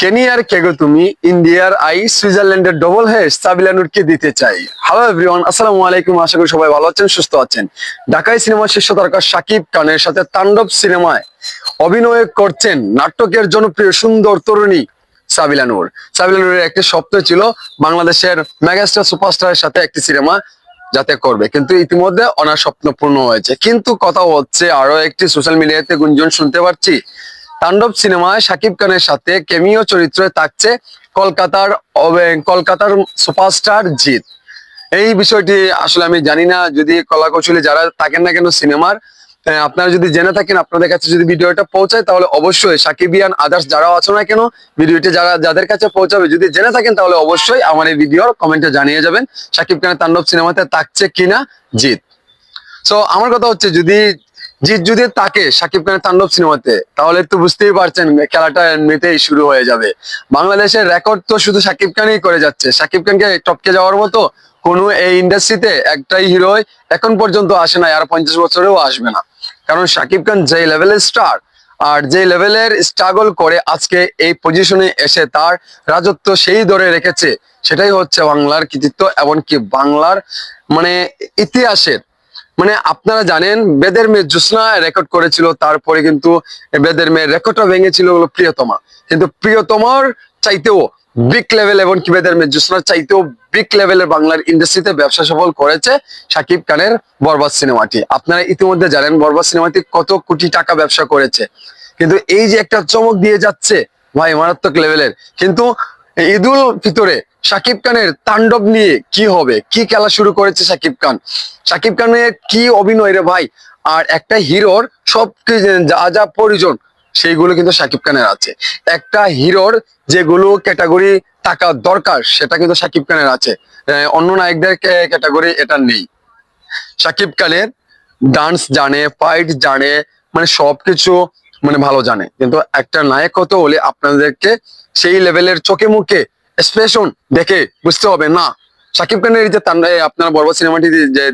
কেনিয়ার কেগো তুমি, ইন্ডিয়ার আই, সুইজারল্যান্ডের ডবল হেড সাবিলানুরকে দিতে চাই। হ্যালো এভরিওয়ান আসসালামু আলাইকুম, আশা করি সবাই ভালো আছেন, সুস্থ আছেন। ঢাকাই সিনেমার শীর্ষ তারকা শাকিব খানের সাথে তাণ্ডব সিনেমায় অভিনয় করছেন নাটকের জনপ্রিয় সুন্দর তরুণী সাবিলানুর। সাবিলানুরের একটি স্বপ্ন ছিল বাংলাদেশের মেগাস্টার সুপারস্টারের সাথে একটি সিনেমা যাতে করবে, কিন্তু ইতিমধ্যে ওনার স্বপ্ন পূর্ণ হয়েছে। কিন্তু কথা হচ্ছে আরও একটি সোশ্যাল মিডিয়াতে গুঞ্জন শুনতে পাচ্ছি। তাণ্ডব সিনেমায় শাকিব খানের সাথে কেমিও চরিত্রে থাকছে কলকাতার কলকাতার সুপারস্টার জিৎ। এই বিষয়টি আসলে আমি জানি না, যদি কলাকৌশলী যারা থাকেন না কেন সিনেমার আপনারা যদি জেনে থাকেন, আপনাদের কাছে যদি ভিডিওটা পৌঁছায়, তাহলে অবশ্যই সাকিবিয়ান আদার্স যারাও আছো না কেন, ভিডিওটি যারা, যাদের কাছে পৌঁছাবে, যদি জেনে থাকেন, তাহলে অবশ্যই আমার এই ভিডিওর কমেন্টে জানিয়ে যাবেন সাকিব খানের তাণ্ডব সিনেমাতে থাকছে কিনা জিৎ। সো আমার কথা হচ্ছে যদি জিৎ যদি তাকে সাকিব খানের তাণ্ডব সিনেমাতে, তাহলে তো বুঝতেই পারছেন খেলাটা এমনিতেই শুরু হয়ে যাবে। বাংলাদেশের রেকর্ড তো শুধু সাকিব খানই করে যাচ্ছে। সাকিব খানকে টপকে যাওয়ার মতো কোনো এই ইন্ডাস্ট্রিতে একটাই হিরোই এখন পর্যন্ত আসে না আর পঞ্চাশ বছরেও আসবে না। কারণ সাকিব খান যে লেভেলের স্টার আর যে লেভেলের স্ট্রাগল করে আজকে এই পজিশনে এসে তার রাজত্ব সেই ধরে রেখেছে, সেটাই হচ্ছে বাংলার কৃতিত্ব, এমনকি বাংলার মানে ইতিহাসের মানে আপনারা জানেন, বেদের মেয়ে জ্যোৎস্না রেকর্ড করেছিল, তারপরে কিন্তু বেদের মেয়ের রেকর্ডটা ভেঙেছিল প্রিয়তমা। কিন্তু প্রিয়তমার চাইতেও বিগ লেভেল এবং কি বেদের মেয়ে জ্যোৎস্নার চাইতেও বিগ লেভেলের বাংলার ইন্ডাস্ট্রিতে ব্যবসা সফল করেছে শাকিব খানের বরবাদ সিনেমাটি আপনারা ইতিমধ্যে জানেন, বরবাদ সিনেমাটি কত কোটি টাকা ব্যবসা করেছে। কিন্তু এই যে একটা চমক দিয়ে যাচ্ছে, ভাই, মারাত্মক লেভেলের কিন্তু ঈদুল ফিতরে শাকিব খানের তাণ্ডব নিয়ে কি হবে? কি খেলা শুরু করেছে শাকিব খান? শাকিব খানের কি অভিনয় রে ভাই? আর একটা হিরোর সব যা যা প্রয়োজন, সেইগুলো কিন্তু শাকিব খানের আছে। একটা হিরোর যেগুলো ক্যাটাগরি টাকা দরকার, সেটা কিন্তু শাকিব খানের আছে। অন্য নায়কদের ক্যাটাগরি এটা নেই। শাকিব খানের ডান্স জানে ফাইট জানে মানে সবকিছু মানে ভালো জানে। কিন্তু একটা নায়ক হতে হলে আপনাদেরকে সেই লেভেলের চোখে মুখে এক্সপ্রেশন দেখে বুঝতে হবে, না। সাকিব খানের যে আপনার বড় সিনেমাটি যে